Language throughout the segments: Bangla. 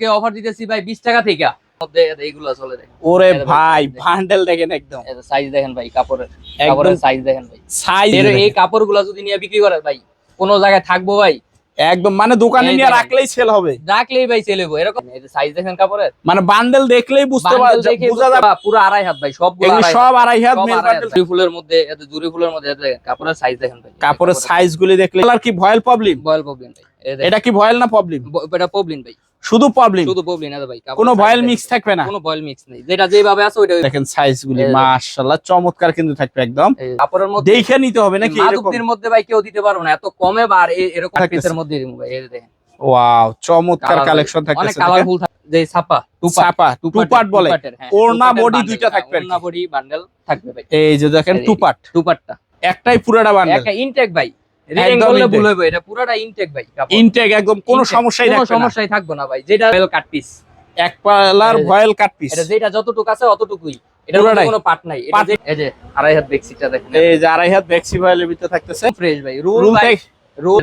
কে অফার দিতেছি ভাই বিশ টাকা থেকে। মধ্যে এইগুলো চলে দেখেন। ওরে ভাই বান্ডেল দেখেন একদম। সাইজ দেখেন ভাই কাপড়ের কাপড়ের সাইজ দেখেন ভাই। সাইজ এই কাপড়গুলো যদি নিয়ে বিক্রি করে ভাই কোনো জায়গায় থাকব ভাই। একদম মানে দোকানে নিয়ে রাখলেই সেল হবে। রাখলেই ভাই চলেবো এরকম সাইজ দেখেন কাপড়ের। মানে বান্ডেল দেখলেই বুঝতে পারবে দেখে বোঝা যাবে। পুরো আড়াই হাত ভাই সবগুলো সব আড়াই হাত সব মেল আড়াই হাত। বান্ডেল জুরি ফুলের মধ্যে এত জুরি ফুলের মধ্যে কাপড়ের সাইজ দেখেন ভাই। কাপড়ের সাইজ গুলি দেখলে কালার কি? Voile problem voile problem. এটা কি ভয়েল না প্রবলেম? এটা প্রবলেম ভাই। শুধু প্রবলেম? শুধু প্রবলেম না ভাই কোনো ভয়েল মিক্স থাকবে না? কোনো ভয়েল মিক্স নেই। যেটা যেভাবে আছে ওইটা দেখেন সাইজ গুলি মাশাআল্লাহ চমৎকার কিন্তু থাকবে একদম। কাপড়ের মধ্যে দেখে নিতে হবে নাকি এরকম? মধ্যে ভাই কেউ দিতে পারব না। এত কমে বা আর এরকম। পিসের মধ্যে দিমু ভাই এই দেখেন। ওয়াও চমৎকার কালেকশন অনেক থাকতেছে কালারফুল যে ছাপা টুপা চাপা টু পার্ট বলে। ওড়না body দুইটা থাকবে ওড়না বডি বান্ডেল থাকবে ভাই। এই যে দেখেন টু পার্ট টু পার্টটা একটাই পুরাটা বান্ডেল একটা ইনটেক ভাই। ভুল হইব এটা পুরোটা ইনটেক ভাই ইনটেক একদম কোনো সমস্যাই কোনো থাকবে না। সমস্যাই থাকবে না ভাই যেটা কাট পিস এক পালার ভয়েল কাট পিস এটা যেটা যতটুকু আছে অতটুকুই। এটা। কোনো পার্ট নাই। এই যে আড়াই হাত বেক্সিটা দেখেন। এই যে আড়াই হাত ব্যাক্সি ভয়েলের ভিতরে থাকতেছে। ফ্রেশ ভাই রুল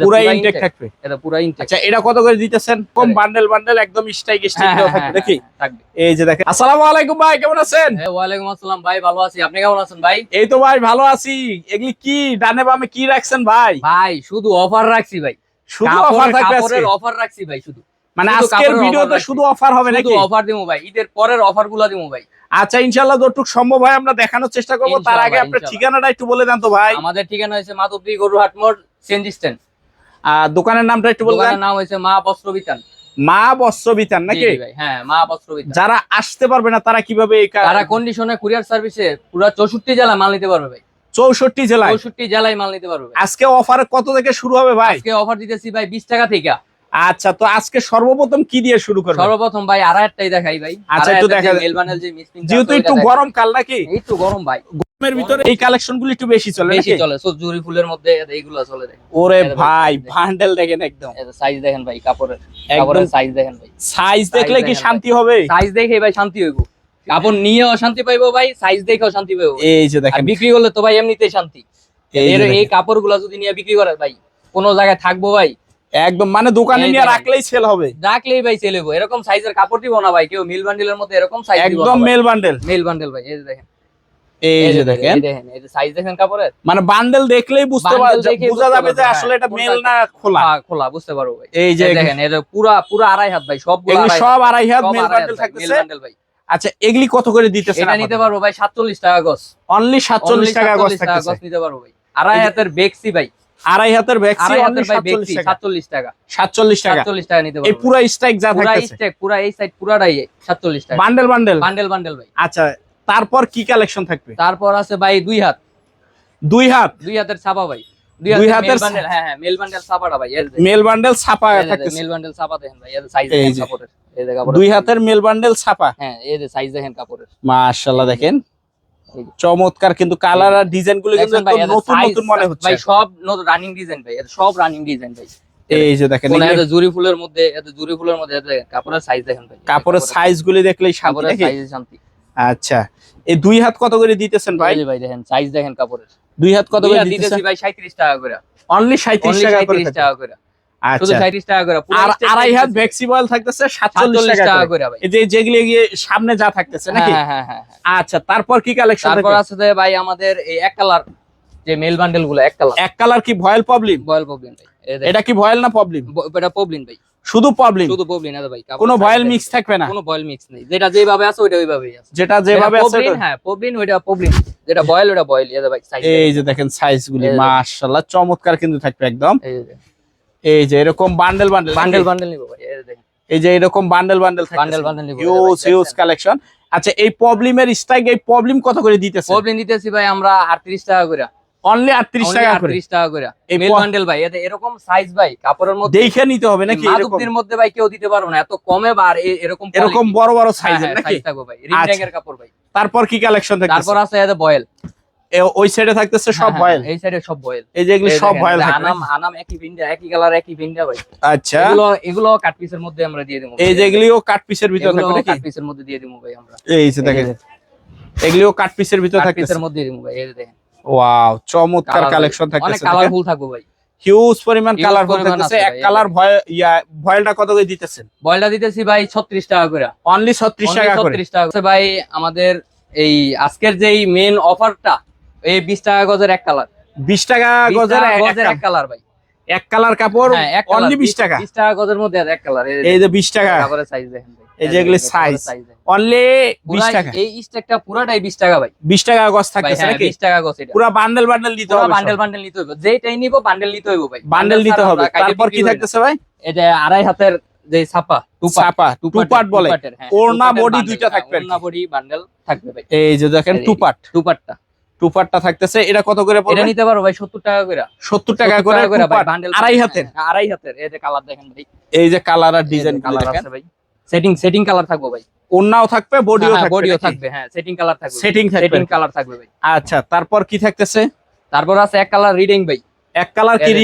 পুরো ইনটেক থাকবে। এটা পুরো ইনটেক আচ্ছা এটা কত করে দিতেছেন? কম বান্ডেল বান্ডেল একদম স্টাইক থাকবে। দেখি। এই যে দেখেন। আসসালামু আলাইকুম ভাই কেমন আছেন? হ্যাঁ আসসালাম ভাই ভালো আছি। আপনি কেমন আছেন ভাই? এই তো ভাই ভালো আছি। এগুলি কি? ডানে বামে কি রাখছেন ভাই? ভাই শুধু অফার রাখছি ভাই। শুধু অফার থাকবে কাপড়ের অফার রাখছি ভাই শুধু। মানে আজকের ভিডিওতে শুধু অফার হবে শুধু নাকি? অফার ভাই। ঈদের পরের অফারগুলা দিমু ভাই। আচ্ছা ইনশাআল্লাহ যতটুকু সম্ভব হয় আমরা দেখানোর চেষ্টা করব। তার আগে আপনার ঠিকানাটা একটু বলে দেন তো ভাই। আমাদের ঠিকানা হয়েছে মাধবদী গরুহাট মোড় স্ট্যান্ড। আর দোকানের নামটা একটু বলে দেন দোকানের নাম হয়েছে মা বস্ত্র বিতান। মা বস্ত্র বিতান নাকি? হ্যাঁ মা বস্ত্র বিতান। যারা আসতে পারবে না তারা কীভাবে এই তারা কন্ডিশনে কুরিয়ার সার্ভিসে পুরো চৌষট্টি জেলা মাল নিতে পারবে ভাই। চৌষট্টি জেলায়? চৌষট্টি জেলায় মাল নিতে পারবে আজকে অফার কত থেকে শুরু হবে ভাই? আজকে অফার দিতেছি ভাই বিশ টাকা থেকে। আচ্ছা তো আজকে সর্বপ্রথম কি দিয়ে শুরু করবে সর্বপ্রথম ভাই আড়াই হাতটাই দেখাই ভাই। আচ্ছা, একটু দেখা যেহেতু একটু গরম কাল নাকি? একটু গরম ভাই। ভিতরে এই কালেকশনগুলো একটু বেশি চলে বেশি চলে জুরি ফুলের মধ্যে এইগুলো চলে ওরে ভাই দেখেন। বান্ডেল দেখেন একদম। সাইজ দেখেন ভাই কাপড়ের কাপড়ের সাইজ দেখেন ভাই। সাইজ দেখলে কি শান্তি হবে? সাইজ দেখে ভাই শান্তি হইব। কাপড় নিয়েও শান্তি পাইবো ভাই সাইজ দেখেও শান্তি পাইবো এই যে দেখেন। বিক্রি করলে তো ভাই এমনিতেই শান্তি। এই যে এর এই দেখেন। যদি নিয়ে বিক্রি করে ভাই কোনো জায়গায় থাকব ভাই। একদম মানে দোকানে নিয়ে রাখলেই সেল হবে। রাখলেই ভাই চলেবো এরকম সাইজের কাপড় দিব না ভাই কেউ মিল বান্ডেলের মধ্যে এরকম সাইজ একদম মেল বান্ডেল মেল বান্ডেল ভাই এই দেখেন। এই যে দেখেন। এই দেখেন। এই যে সাইজ দেখেন কাপড়ের? মানে বান্ডেল দেখলেই বুঝতে বোঝা যাবে যে আসলে হ্যাঁ, এটা মেল না খোলা। হ্যাঁ, খোলা বুঝতে পারব ভাই। এই যে দেখেন এটা পুরা পুরা আড়াই হাত ভাই সব সব আড়াই হাত মেল বান্ডেল থাকতেছে। বান্ডেল ভাই। আচ্ছা এগুলি কত করে দিতেছেন এটা নিতে পারব ভাই 47 টাকা গস অনলি 47 টাকা গজ থাকতেছে। নিতে পারব ভাই। আড়াই হাতের বেক্সি ভাই। আড়াই হাতের ভ্যাকসি অনলি 47 টাকা। 47 টাকা। 47 টাকা। 47 টাকা নিতে এই পারব পুরো স্ট্রাইক যা পুরা পুরা এই সাইড পুরাটাই 47 টাকা। Bundle bundle? বান্ডেল বান্ডেল ভাই। আচ্ছা তারপর কি কালেকশন থাকবে তারপর আছে ভাই দুই হাত দুই হাত দুই হাতের ছাপা ভাই দুই দুই হাতের হাতের হ্যাঁ হ্যাঁ মেল বান্ডেল ছাপাটা ভাই মেল বান্ডেল ছাপা থাকতেছে মেল বান্ডেল ছাপা দেখেন ভাই এর সাইজ। কাপড়ের এই যে কাপড়ের দুই হাতের মেল বান্ডেল ছাপা হ্যাঁ এই যে সাইজ দেখেন কাপড়ের মাশাআল্লাহ দেখেন চমৎকার কিন্তু কালার আর ডিজাইনগুলো কিন্তু নতুন নতুন মনে হচ্ছে ভাই সব নতুন রানিং ডিজাইন ভাই এটা সব রানিং ডিজাইন ভাই এই যে দেখেন জুরি ফুলের মধ্যে জুরি ফুলের মধ্যে কাপড়ের সাইজ দেখেন ভাই কাপড়ের সাইজ গুলি দেখলেই শান্তি আচ্ছা। এই দুই হাত কত করে দিতেছেন ভাই? ভাই দেখেন সাইজ দেখেন কাপড়ের। দুই হাত কত করে দিতেছেন? ভাই 37 টাকা করে। অনলি 37 টাকা করে 37 টাকা করে। শুধু আচ্ছা 37 টাকা করে আর আড়াই হাত থাকতেছে 47 47 টাকা করে। ভাই। এই যে যেগুলি গিয়ে সামনে যা থাকতেছে নাকি? হ্যাঁ হ্যাঁ হ্যাঁ হ্যাঁ। আচ্ছা তারপর কি কালেকশন তারপর আছে যে ভাই আমাদের এই এক কালার যে মেল বান্ডেলগুলো এক কালার এক কালার কি ভয়েল প্রবলেম প্রবলেম দেখেন। এটা কি ভয়েল না প্রবলেম এটা প্রবলেম ভাই। শুধু প্রবলেম শুধু প্রবলেম না ভাই কোনো ভয়েল মিক্স থাকবে না। কোনো বয়েল মিক্স নেই। যেটা যেভাবে আছে ওইটা ওইভাবেই আছে। যেটা যেভাবে আছে ওটা- হ্যাঁ প্রবলেম ওইটা প্রবলেম যেটা বয়েল ওটা বয়েল এই ভাই সাইজ এই যে দেখেন সাইজ গুলি মাশাআল্লাহ চমৎকার কিন্তু থাকবে একদম। এই যে এরকম বান্ডেল বান্ডেল বান্ডেল বান্ডেল নিব ভাই এই যে দেখেন। এই যে এরকম বান্ডেল বান্ডেল থাকবে বান্ডেল বান্ডেল নিব হিউজ হিউজ কালেকশন আচ্ছা এই প্রবলেমের স্ট্রাইক এই প্রবলেম কত করে দিতেছে? প্রবলেম দিতেছি ভাই আমরা 38 টাকা করে। অনলি 38 টাকা করে। 38 টাকা করে। এই মেল বান্ডেল ভাই এতে এরকম সাইজ ভাই কাপড়ের মধ্যে দেখে নিতে হবে নাকি এরকম? মধ্যে ভাই কেউ দিতে পারব না এত কমে বা আর এরকম এরকম বড় বড় হ্যাঁ, সাইজের হ্যাঁ, নাকি? থাকবে ভাই রিং আচ্ছা। কাপড় ভাই। তারপর কি কালেকশন থাকতেছে? তারপর আছে এতে বয়েল ওই সাইডে থাকতেছে সব ভয়েল এই সাইডে সব বয়েল এই যে এগুলো সব ভয়েল থাকবে। আনাম আনাম একই ভিন্ডা একই কালার একই ভিন্ডা ভাই। আচ্ছা। এগুলো এগুলো কাট পিসের মধ্যে আমরা দিয়ে দেবো। এই যে এগুলিও কাট পিসের ভিতর থাকবে কাট পিসের মধ্যে দিয়ে দেবো ভাই আমরা। এই যে দেখেন। এগুলিও কাট পিসের ভিতর কাট পিসের মধ্যে দিয়ে দেবো ভাই এই দেখেন। ওয়াও চমৎকার কালেকশন থাকতেছে দেখেন। কালারফুল থাকব ভাই। হিউজ পরিমাণ Huge কালার পরিমাণ থাকতেছে। এক কালার ইয়া ভয়েলটা কত করে দিতেছেন? বয়লটা দিতেছি ভাই ছত্রিশ টাকা করে। অনলি ছত্রিশ টাকা করে। ছত্রিশ টাকা করে। ভাই আমাদের এই আজকের যেই মেন অফারটা এই বিশ টাকা গজের এক কালার বিশ টাকা গজের এক- কালার ভাই। এক কালার কাপড় হ্যাঁ অনলি বিশ টাকা। বিশ টাকা গজের মধ্যে এক কালার এই যে বিশ টাকা। কাপড়ের সাইজ দেখেন। এই যে এগুলি অনলি বিশ পুরা টাকা। এই স্টেকটা পুরাটাই বিশ টাকা ভাই। বিশ টাকা গজ ভাই থাকতেছে হ্যাঁ নাকি? বিশ টাকা গজ এটা। পুরা বান্ডেল বান্ডেল পুরা হবে বান্ডেল বান্ডেল নিতে হবে। যেটাই নিব বান্ডেল নিতে হবে ভাই। বান্ডেল নিতে হবে। তারপর কি থাকতেছে ভাই? এটা আড়াই হাতের যে ছাপা চাপা টু পার্ট বলে। ওড়না, body দুইটা থাকবে। ওড়না বডি বান্ডেল থাকবে ভাই। এই যে দেখেন টু পার্ট টু পার্টটা থাকতেছে। এটা কত করে এটা নিতে পারো ভাই সত্তর টাকা করে। সত্তর টাকা করে আড়াই হাতের। আড়াই হাতের। এই যে কালার দেখেন ভাই। এই যে কালার আর ডিজাইন কালার আছে ভাই। সেটিং সেটিং কালার থাকবে ভাই। ওড়নাও থাকবে বডিও থাকবে বডিও থাকবে হ্যাঁ সেটিং কালার থাকবে সেটিং থাকবে। সেটিং কালার থাকবে ভাই। আচ্ছা তারপর কি থাকতেছে? তারপর আছে এক কালার রিডিং ভাই। এক কালার কি যে-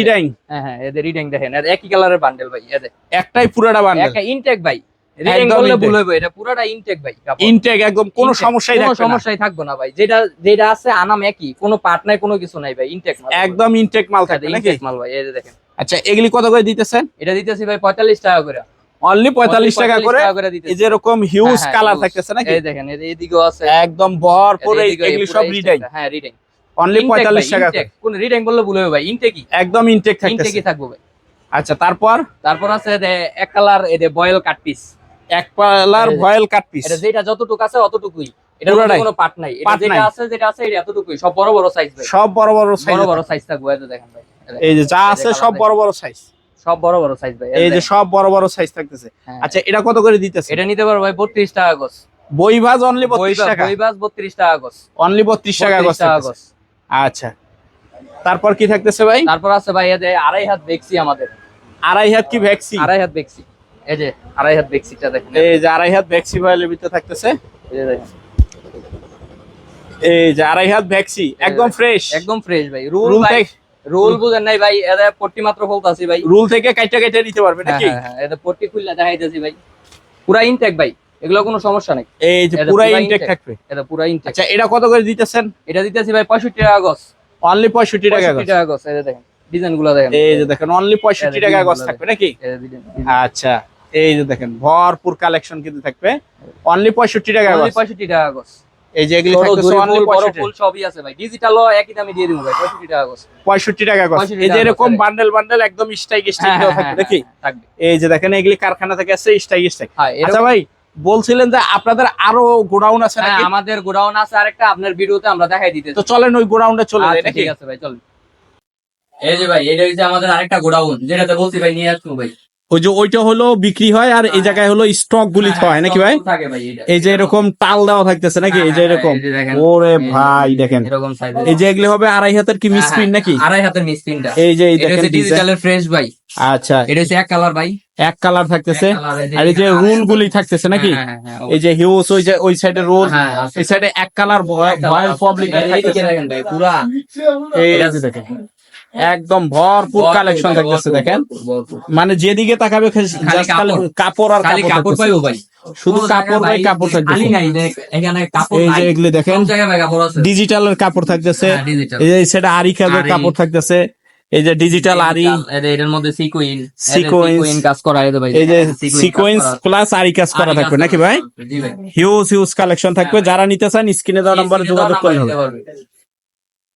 হ্যাঁ হ্যাঁ এদের রিডিং দেখেন এদের একই কালারের বান্ডেল ভাই এদের একটাই পুরাটা বান্ডেল একটা ইনটেক ভাই। রিডিং বললে ভুল হবে এটা পুরাটা ইনটেক ভাই। ইনটেক একদম কোনো সমস্যাই কোনো থাকবে না। সমস্যাই থাকবে না ভাই যেটা যেটা আছে আনাম একই কোনো পার্ট নাই কোনো কিছু নাই ভাই ইনটেক মাল। একদম ইনটেক মাল থাকবে নাকি? ইনটেক মাল ভাই এই যে দেখেন। আচ্ছা এগুলি কত করে দিতেছেন? এটা দিতেছি ভাই পঁয়তাল্লিশ টাকা করে। অনলি পঁয়তাল্লিশ টাকা করে এই যে এরকম হিউজ হ্যাঁ, কালার থাকতেছে নাকি? এই দেখেন এই এইদিকেও আছে। একদম ভরপুর এগুলি সব এই হ্যাঁ রিডিং অনলি পঁয়তাল্লিশ টাকা কোন রিডিং বললে ভুল হবে ভাই ইনটেকই একদম ইনটেক থাকতেছে। ইনটেকই থাকবে ভাই। আচ্ছা তারপর? তারপর আছে এক কালার এই যে বয়েল কাট পিস এক পালার যে- ভয়েল কাট পিস এটা যেটা যতটুকু আছে অতটুকুই। এটা কোনো পার্ট নাই। এটা যেটা আছে যেটা আছে এটা এতটুকুই। সব বড় বড় সাইজ ভাই। সব বড় বড় সাইজ বড় বড় সাইজ থাকবে দেখেন ভাই। এই যে যা আছে সব বড় বড় সাইজ সব বড় বড় সাইজ ভাই এই যে সব বড় বড় সাইজ থাকতেছে। হ্যাঁ। আচ্ছা এটা কত করে দিতেছে? এটা নিতে পারো ভাই বত্রিশ টাকা গছ বই ভাজ অনলি বত্রিশ বইবাস টাকা? বইবাস বত্রিশ টাকা গছ অনলি বত্রিশ টাকা 32 গজ টাকা। আচ্ছা। তারপর কি থাকতেছে ভাই? তারপর আছে ভাই এই যে আড়াই হাত বেক্সি আমাদের। আড়াই হাত কি ভ্যাক্সি আড়াই হাত বেক্সি এই যে আড়াই হাত বেক্সিটা দেখেন। এই যে আড়াই হাত ভ্যাক্সি ভয়েলের ভিতরে থাকতেছে। এই যে দেখেন। এই যে আড়াই হাত ভ্যাক্সি একদম ফ্রেশ একদম ফ্রেশ ভাই। রুল ভাই রুল বুঝেন নাই ভাই এদের পট্টি মাত্র বলতাছি ভাই। রুল থেকে কাইটা কাইটা নিতে পারবে হ্যাঁ নাকি? হ্যাঁ হ্যাঁ, এদের পট্টি খুললে দেখাইতেছি ভাই। পুরা ইনটেক ভাই এগুলো কোনো সমস্যা নেই। এই যে পুরা ইনটেক থাকবে? এটা পুরা ইনটেক আচ্ছা এটা কত করে দিতেছেন? এটা দিতেছি ভাই পঁয়ষট্টি টাকা গছ। অনলি পঁয়ষট্টি টাকা পঁয়ষট্টি গজ টাকা গছ এই দেখেন ডিজাইনগুলো দেখেন। এই যে দেখেন অনলি পঁয়ষট্টি এই যে টাকা গজ ডিজাইনগুলো থাকবে নাকি? আচ্ছা এই যে দেখেন ভরপুর কালেকশন কিন্তু থাকবে। অনলি পঁয়ষট্টি টাকা only গজ পঁয়ষট্টি টাকা গছ। এই যে এগুলি ছোট থাকতেছে অনলি বড় ফুল সবই আছে ভাই। ডিজিটালও একই দামে দিয়ে দিব ভাই পঁয়ষট্টি টাকা গছ পঁয়ষট্টি টাকা গজ 65 এই যে এরকম বান্ডেল বান্ডেল একদম স্টাইক স্টাইক হ্যাঁ, থাকবে। নাকি থাকবে। এই যে দেখেন এগুলি কারখানা থেকে স্টাইক স্টাইক হ্যাঁ আচ্ছা ভাই বলছিলেন যে আপনাদের আরও গোডাউন আছে হ্যাঁ নাকি? আমাদের গোডাউন আছে আরেকটা আপনার ভিডিওতে আমরা দেখাই দিতে তো চলেন ওই গোডাউনে চলে যাই আচ্ছা, ঠিক আছে ভাই চল এই যে ভাই এটা হচ্ছে আমাদের আরেকটা গোডাউন যেটাতে বলছি ভাই নিয়ে আসব ভাই। ওই যে ওইটা হলো বিক্রি হয় আর এই জায়গায় হলো স্টক গুলি হয় নাকি ভাই? হ্যাঁ, থাকে ভাই এই যে এরকম। টাল দেওয়া থাকতেছে নাকি? এই যে হ্যাঁ, এরকম। এই যে দেখেন। ওরে ভাই দেখেন। এই যে এগুলি হবে আড়াই হাতের কি মিসপ্রিন্ট নাকি? আড়াই হাতের মিসপ্রিন্টটা এই যে এই দেখেন ডিজিটালের ফ্রেশ ভাই। আচ্ছা। এটা হচ্ছে এক কালার ভাই। এক কালার থাকতেছে। আর এই যে রুল গুলি থাকতেছে নাকি? হ্যাঁ, হ্যাঁ, হ্যাঁ, এই যে হিউজ ওই যে ওই সাইডে রোল হ্যাঁ, এই সাইডে এক কালার ভয়েল পাবলিক পুরা। এই দেখেন। একদম ভরপুর কালেকশন থাকতেছে দেখেন মানে যেদিকে তাকাবে কাপড়। আর কাপড়। পাইবো ভাই শুধু কাপড় ভাই কাপড় থাকতেছে। এই যে এগুলি দেখেন ডিজিটালের কাপড় থাকতেছে। হ্যাঁ, এই যে সেটা আরি কাজের কাপড় থাকতেছে। এই যে ডিজিটাল আরি। এটার মধ্যে সিকুইন। সিকুইন কাজ করা এই ভাই। এই যে সিকোয়েন্স প্লাস আরি কাজ করা থাকবে নাকি ভাই? হিউজ হিউজ কালেকশন থাকবে। যারা নিতে চান স্ক্রিনে দেওয়া নাম্বারে যোগাযোগ দিতে পারবে।